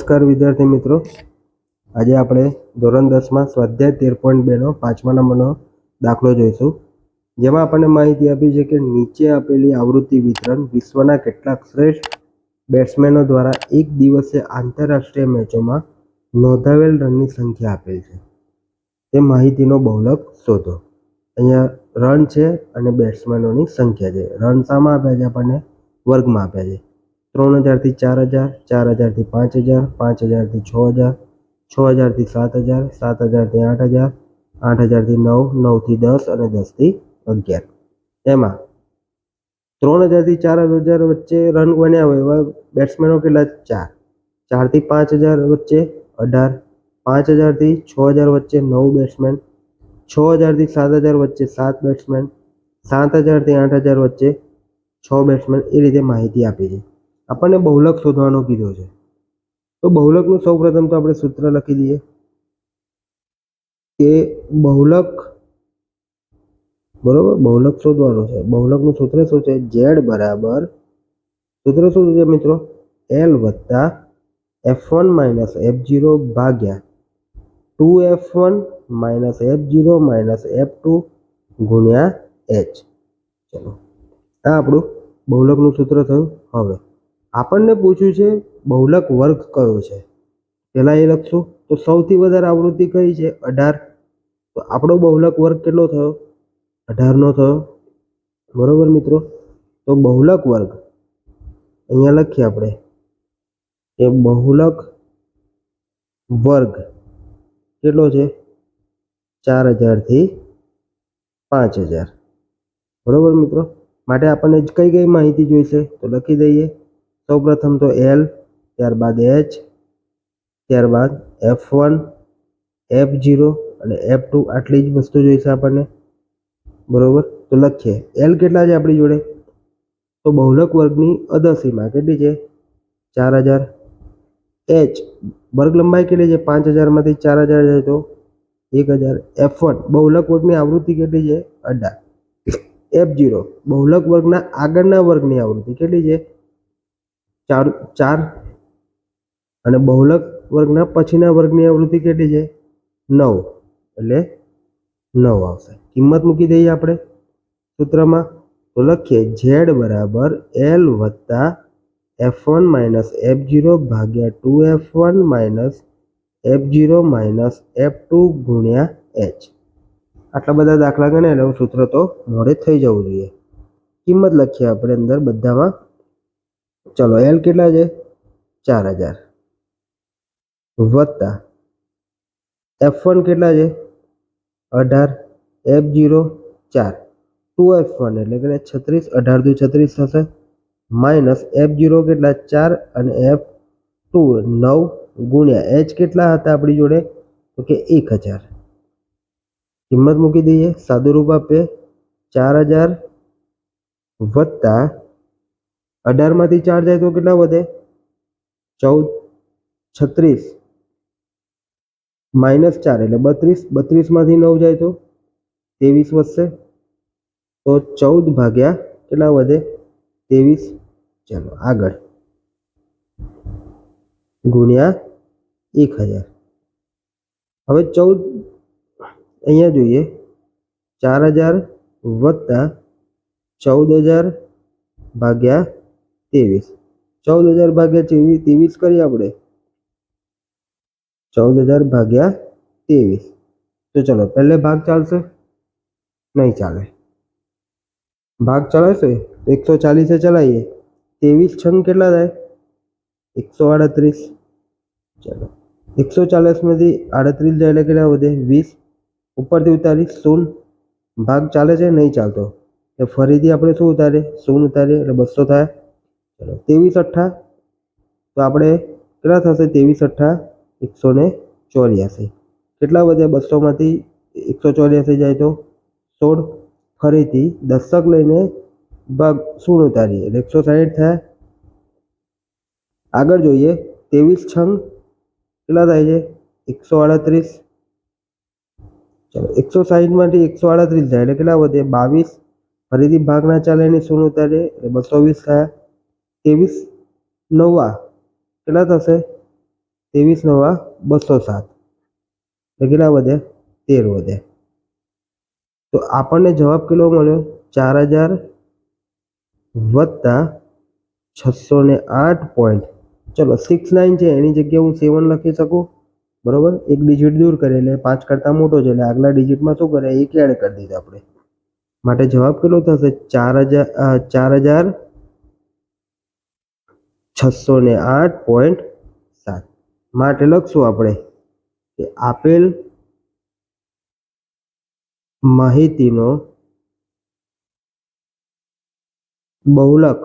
નમસ્કાર વિદ્યાર્થી મિત્રો. આજે આપણે ધોરણ દસમાં સ્વાધ્યાય તેર પોઈન્ટ બેનો પાંચમા નંબરનો દાખલો જોઈશું. જેમાં આપણને માહિતી આપી છે કે નીચે આપેલી આવૃત્તિ વિતરણ વિશ્વના કેટલાક શ્રેષ્ઠ બેટ્સમેનો દ્વારા એક દિવસે આંતરરાષ્ટ્રીય મેચોમાં નોંધાવેલ રનની સંખ્યા આપેલ છે. તે માહિતીનો બહુલક શોધો. અહીંયા રન છે અને બેટ્સમેનોની સંખ્યા છે. રન શામાં આપ્યા છે? આપણને વર્ગમાં આપ્યા છે. ત્રણ હજારથી ચાર હજાર ચાર હજારથી પાંચ હજાર પાંચ હજારથી છ હજાર છ હજારથી સાત હજાર સાત હજારથી આઠ હજાર આઠ હજારથી નવ નવથી દસ અને દસથી અગિયાર એમાં ત્રણ હજારથી ચાર હજાર વચ્ચે રન બન્યા હોય એવા બેટ્સમેનો કેટલા ચાર ચારથી પાંચ હજાર વચ્ચે અઢાર પાંચ હજારથી છ હજાર વચ્ચે નવ બેટ્સમેન છ હજારથી સાત હજાર વચ્ચે સાત બેટ્સમેન સાત હજારથી આઠ હજાર વચ્ચે છ બેટ્સમેન એ રીતે માહિતી આપી છે આપણને બહુલક શોધવાનો કીધો છે. તો બહુલકનું સૌપ્રથમ તો આપણે સૂત્ર લખી દઈએ. કે બહુલક, બરોબર? બહુલક શોધવાનું છે. બહુલકનું સૂત્ર શું છે? ઝેડ બરાબર. સૂત્ર શું છે મિત્રો? એલ વત્તા F one minus F zero ભાગ્યા two F one minus F zero minus F two ગુણ્યા એચ. ચલો, આ આપણું બહુલકનું સૂત્ર થયું. હવે આપણને પૂછ્યું છે, બહુલક વર્ગ કયો છે? પહેલાં એ લખશું. તો સૌથી વધારે આવૃત્તિ કઈ છે? અઢાર. તો આપણો બહુલક વર્ગ કેટલો થયો? અઢારનો થયો. બરોબર મિત્રો? તો બહુલક વર્ગ. અહીંયા લખીએ આપણે. કે બહુલક વર્ગ કેટલો છે? ચાર હજારથી પાંચ હજાર. બરોબર મિત્રો? માટે આપણને કઈ કઈ માહિતી જોઈશે? તો લખી દઈએ. સૌપ્રથમ તો એલ ત્યારબાદ એચ ત્યારબાદ એફ વન એફ જીરો અને એફ ટુ આટલી જ વસ્તુ જોઈશે આપણને. બરાબર? તો લખીએ. એલ કેટલા છે આપણી જોડે? તો બહુલક વર્ગની અધસીમા કેટલી છે. ચાર હજાર. એચ વર્ગ લંબાઈ કેટલી છે? પાંચ હજારમાંથી ચાર હજાર જાય તો એક હજાર. એફ વન બહુલક વર્ગની આવૃત્તિ કેટલી છે? અઢાર. એફ જીરો બહુલક વર્ગના આગળના વર્ગની આવૃત્તિ કેટલી છે? ચાર ચાર અને બહુલક વર્ગના પછીના વર્ગની આવૃત્તિ કેટલી છે? નવ. એટલે નવ આવશે. કિંમત મૂકી દઈએ આપણે સૂત્રમાં. તો લખીએ, ઝેડ બરાબર એલ વત્તા F one minus F zero ભાગ્યા two F one minus F zero minus F two ગુણ્યા એચ. આટલા બધા દાખલા ગણે એટલે સૂત્ર તો મોડે થઈ જવું જોઈએ. કિંમત લખીએ આપણે અંદર બધામાં. ચલો એલ કેટલા છે ચાર હજાર વત્તા એફ વન કેટલા છે અઢાર એફ જીરો ચાર ટુ એફ વન એટલે કે છત્રીસ અઢાર દુ છત્રીસ થશે માઇનસ એફ જીરો કેટલા ચાર અને એફ ટુ નવ ગુણ્યા એચ કેટલા હતા આપણી જોડે તો કે એક હજાર કિંમત મૂકી દઈએ સાદુરૂપ આપીએ ચાર હજાર વત્તા અઢારમાંથી ચાર જાય તો કેટલા વધે? ચૌદ, છત્રીસ. માઇનસ ચાર એટલે બત્રીસ. બત્રીસમાંથી નવ જાય તો ત્રેવીસ વધશે. તો ચૌદ ભાગ્યા કેટલા વધે? ત્રેવીસ. ચાલો, આગળ. ગુણ્યા એક હજાર. હવે ચૌદ અહીંયા જોઈએ. ચાર હજાર વત્તા ચૌદ હજાર ભાગ્યા ત્રેવીસ. ચૌદ હજાર ભાગ્યા ત્રેવીસ ત્રેવીસ કરીએ આપણે. ચૌદ હજાર ભાગ્યા ત્રેવીસ. તો ચલો, પહેલે ભાગ ચાલશે? નહીં ચાલે. ભાગ ચલાવશે તો એકસો ચાલીસે ચલાવીએ. ત્રેવીસ છંગ કેટલા થાય? એકસો આડત્રીસ. ચલો, એકસો ચાલીસમાંથી આડત્રીસ જાય એટલે કેટલા વધે? વીસ. ઉપરથી ઉતારી શૂન ભાગ ચાલે છે? નહીં ચાલતો. એ ફરીથી આપણે શું ઉતારીએ? શૂન ઉતારીએ એટલે બસો થાય. ચલો, ત્રેવીસ અઠ્ઠા. તો આપણે કેટલા થશે? ત્રેવીસ અઠ્ઠા, એકસો ને ચોર્યાસી. કેટલા વધે? બસોમાંથી એકસો ચોર્યાસી જાય તો સોળ. ફરીથી દશક લઈને ભાગ શૂન ઉતારીએ. એટલે એકસો સાહીઠ થાય. આગળ જોઈએ. ત્રેવીસ છંગ કેટલા થાય છે? એકસો આડત્રીસ. ચલો, એકસો સાહીઠમાંથી એકસો આડત્રીસ જાય એટલે કેટલા વધે? બાવીસ. ફરીથી ભાગના ચાલે ને શૂન ઉતારીએ. એટલે બસો વીસ થયા. ત્રેવીસ નવા કેટલા થશે? ત્રેવીસ નવા બસો સાત. કેટલા વધે તેર વધે. તો આપણને જવાબ કેટલો મળ્યો? ચાર હજાર વત્તા છસો ને આઠ પોઈન્ટ ચલો સિક્સ નાઇન છે, એની જગ્યાએ હું સેવન લખી શકું? બરોબર? એક ડિજિટ દૂર કરે એટલે પાંચ કરતાં મોટો છે એટલે આગલા ડિજિટમાં શું કરે? એક એડ કરી દીધું આપણે. માટે જવાબ કેટલો થશે? ચાર હજાર ચાર હજાર છસો ને આઠ પોઈન્ટ સાત. માટે લખશું આપણે કે આપેલ માહિતીનો બહુલક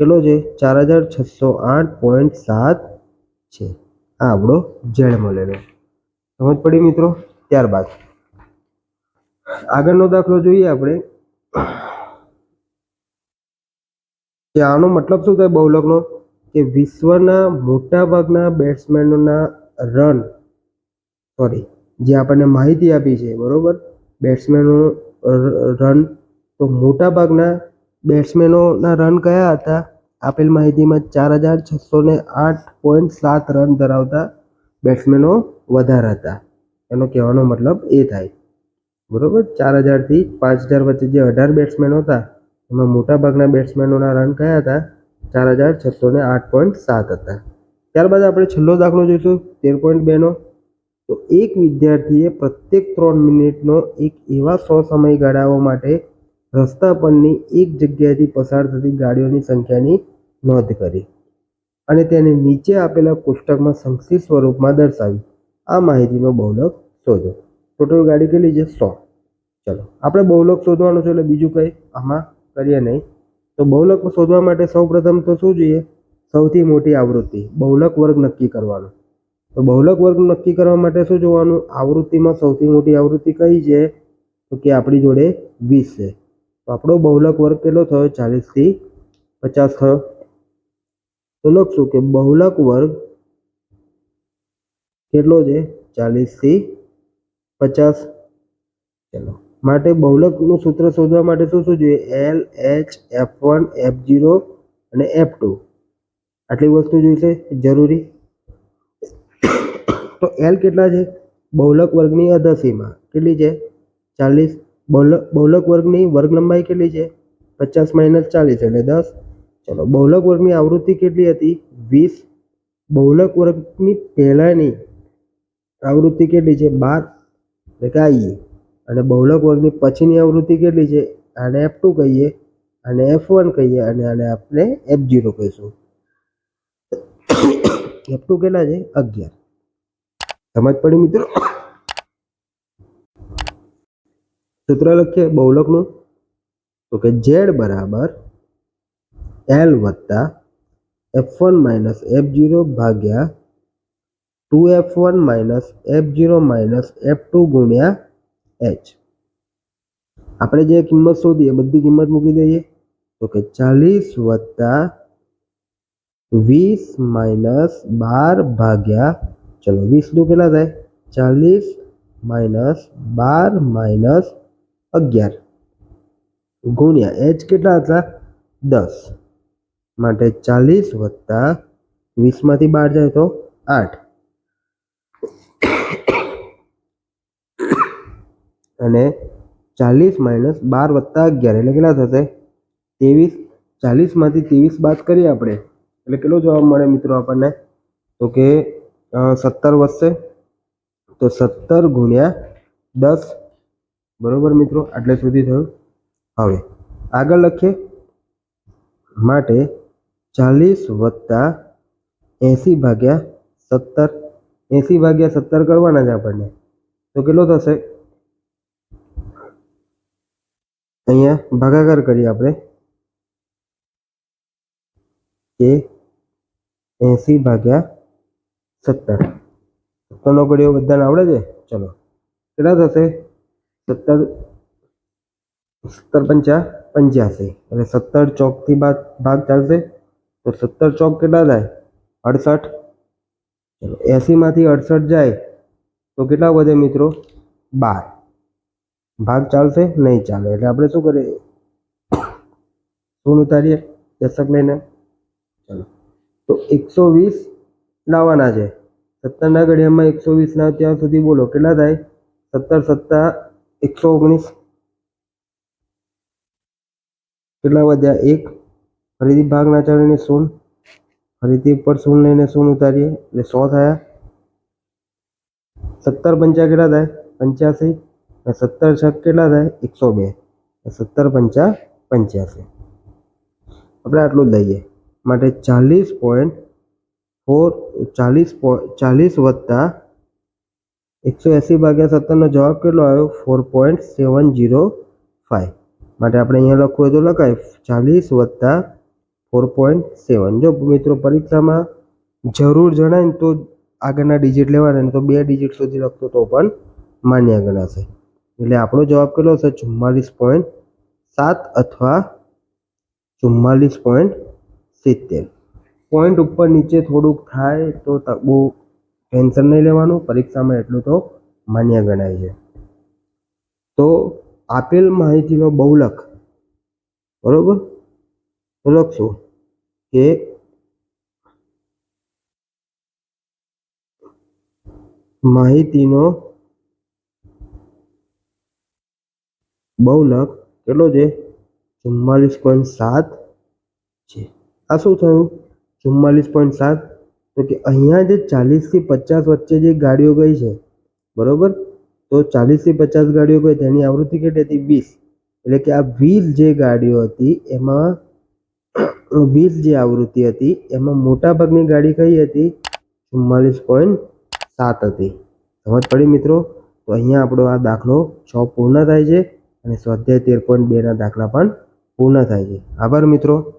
કેટલો છે? ચાર હજાર છસો આઠ પોઈન્ટ સાત છે. આ આપણો ઝેડ મળેલો. સમજ પડી મિત્રો? ત્યારબાદ આગળનો દાખલો જોઈએ આપણે. કે આનો મતલબ શું થાય બહુલકનો? કે વિશ્વના મોટાભાગના બેટ્સમેનોના રન, સોરી, જે આપણને માહિતી આપી છે, બરોબર? બેટ્સમેનો રન, તો મોટાભાગના બેટ્સમેનોના રન કયા હતા? આપેલ માહિતીમાં ચાર હજાર છસો ને આઠ પોઈન્ટ સાત રન ધરાવતા બેટ્સમેનો વધારે હતા. એનો કહેવાનો મતલબ એ થાય. બરોબર? ચાર હજારથી પાંચ હજાર વચ્ચે જે અઢાર બેટ્સમેન હતા એમાં મોટાભાગના બેટ્સમેનોના રન કયા હતા? ચાર હજાર છસો ને આઠ પોઈન્ટ સાત હતા. ત્યારબાદ આપણે છેલ્લો દાખલો જોઈશું, તેર પોઈન્ટ બેનો. તો એક વિદ્યાર્થીએ પ્રત્યેક ત્રણ મિનિટનો એક એવા સો સમયગાળાઓ માટે રસ્તા પરની એક જગ્યાએથી પસાર થતી ગાડીઓની સંખ્યાની નોંધ કરી અને તેને નીચે આપેલા કોષ્ટકમાં સંક્ષિપ્ત સ્વરૂપમાં દર્શાવી. આ માહિતીનો બહુલક શોધો. ટોટલ ગાડી કેટલી છે? સો. ચલો, આપણે બહુલક શોધવાનું છે એટલે બીજું કંઈ? આમાં કરીએ નહીં, તો બહુલક શોધવા માટે સૌપ્રથમ તો શું જોઈએ? સૌથી મોટી આવૃત્તિ, બહુલક વર્ગ નક્કી કરવાનો. તો બહુલક વર્ગ નક્કી કરવા માટે શું જોવાનું? આવૃત્તિમાં સૌથી મોટી આવૃત્તિ કઈ છે? તો કે આપણી જોડે વીસ છે. તો આપણો બહુલક વર્ગ કેટલો થયો? ચાલીસથી પચાસ થયો. તો લખશું કે બહુલક વર્ગ કેટલો છે? ચાલીસથી પચાસ. ચલો. માટે બહુલકનું સૂત્ર શોધવા માટે શું શું જોઈએ? L H F one F zero અને એફ ટુ આટલી વસ્તુ જોઈશે? જરૂરી? તો એલ કેટલા છે? બહુલક વર્ગની અધસીમાં. કેટલી છે? ચાલીસ. બહુલક બહુલક વર્ગની વર્ગ લંબાઈ કેટલી છે? પચાસ માઇનસ ચાલીસ એટલે દસ. ચલો, બહુલક વર્ગની આવૃત્તિ કેટલી હતી? વીસ. બહુલક વર્ગની પહેલાંની આવૃત્તિ કેટલી છે? બાર. એટલે કે આઈએ અને બહુલક વર્ગની પછીની આવૃત્તિ કેટલી છે? આને એફ ટુ કહીએ અને એફ વન કહીએ અને આને આપણે એફ જીરો કહીશું. એફ ટુ કેટલા છે? અગિયાર. સમજ પડી મિત્રો? સૂત્ર લખીએ બહુલકનું. તો કે ઝેડ બરાબર એલ વત્તા F one minus F zero ભાગ્યા two F one minus F zero minus F two ગુણ્યા એચ આપણે જે કિંમત શોધીએ, બધી કિંમત મૂકી દઈએ, તો કે ચાલીસ વત્તા વીસ માઇનસ બાર ભાગ્યા, ચલો વીસ દુ કેટલા થાય? ચાલીસ માઇનસ બાર માઇનસ અગિયાર. ગુણ્યા એચ કેટલા હતા? દસ. માટે ચાલીસ વત્તા વીસમાંથી બાર જાય તો આઠ. અને ચાલીસ માઇનસ બાર વત્તા અગિયાર, એટલે કેટલા થશે? ત્રેવીસ ચાલીસમાંથી ત્રેવીસ બાદ કરીએ આપણે, એટલે કેટલો જવાબ મળે મિત્રો આપણને? તો કે સત્તર વધશે, તો સત્તર ગુણ્યા દસ, બરોબર મિત્રો? આટલે સુધી થયું. હવે, આગળ લખીએ. માટે ચાલીસ વત્તા એંસી ભાગ્યા સત્તર, એંસી ભાગ્યા સત્તર કરવાના જ આપણને. તો કેટલો થશે? અહીંયા ભાગાકાર કરીએ આપણે કે એંસી ભાગ્યા સત્તર સત્તરનો ઘડીઓ બધાને આવડે છે ચલો કેટલા થશે સત્તર સત્તર પંચા પંચ્યાસી એટલે સત્તર ચોકથી બાદ ભાગ ચાલશે તો સત્તર ચોક કેટલા થાય અડસઠ ચલો એંસીમાંથી અડસઠ જાય તો કેટલા વધે મિત્રો બાર ભાગ ચાલશે નહીં ચાલે એટલે આપણે શું કરીએ? શું ઉતારીએ, દશક લઈને. ચલો. તો એકસો વીસ લાવવાના છે. સત્તરના ઘડિયામાં એકસો વીસના ત્યાં સુધી બોલો. કેટલા થાય? સત્તર, સત્તા, એકસો ઓગણીસ. કેટલા વધ્યા? એક. ફરીથી ભાગના ચડીને શૂન ફરીથી ઉપર શૂન લઈને શૂન ઉતારીએ. એટલે સો થયા. સત્તર પંચા કેટલા થાય? પંચ્યાસી. અને સત્તર છક કેટલા થાય? એકસો બે. સત્તર પંચા પંચ્યાસી. આપણે આટલું જ લઈએ. માટે ચાલીસ પોઈન્ટ ફોર, ચાલીસ ચાલીસ વત્તા એકસો એંસી ભાગ્યા સત્તરનો જવાબ કેટલો આવ્યો? Four point seven zero five માટે આપણે અહીંયા લખવું હોય તો લખાય. ચાલીસ વત્તા ફોર પોઈન્ટ સેવન. જો મિત્રો પરીક્ષામાં જરૂર જણાય ને તો આગળના ડિજિટ લેવાના તો બે ડિજિટ સુધી લખતો તો પણ માન્ય ગણાશે. એટલે આપણો જવાબ કેટલો હશે ચુમ્માલીસ પોઈન્ટ સાત અથવા ચુમ્માલીસ પોઈન્ટ સિત્તેર. પોઈન્ટ ઉપર નીચે થોડુંક થાય તો ત- બહુ ટેન્શન નહીં લેવાનું. પરીક્ષામાં એટલું તો માન્ય ગણાય છે. તો આપેલ માહિતીનો બહુલક, બરોબર? તો લખશું કે માહિતીનો બહુલક કેટલો છે? ચુમ્માલીસ પોઈન્ટ સાત છે. આ શું થયું? ચુમ્માલીસ પોઈન્ટ સાત? તો કે અહીંયા જે ચાલીસથી પચાસ વચ્ચે જે ગાડીઓ ગઈ છે, બરોબર? તો ચાલીસથી પચાસ ગાડીઓ ગઈ, તેની આવૃત્તિ કેટલી હતી? વીસ. એટલે કે આ વીસ જે ગાડીઓ હતી, એમાં વીસ જે આવૃત્તિ હતી, એમાં મોટાભાગની ગાડી કઈ હતી? ચુમ્માલીસ પોઈન્ટ સાત હતી. સમજ પડી મિત્રો? તો અહીંયા આપણો આ દાખલો છ પૂર્ણ થાય છે. અને સ્વાધ્યાય તેર પોઈન્ટ બેના દાખલા પણ પૂર્ણ થાય છે. આભાર મિત્રો.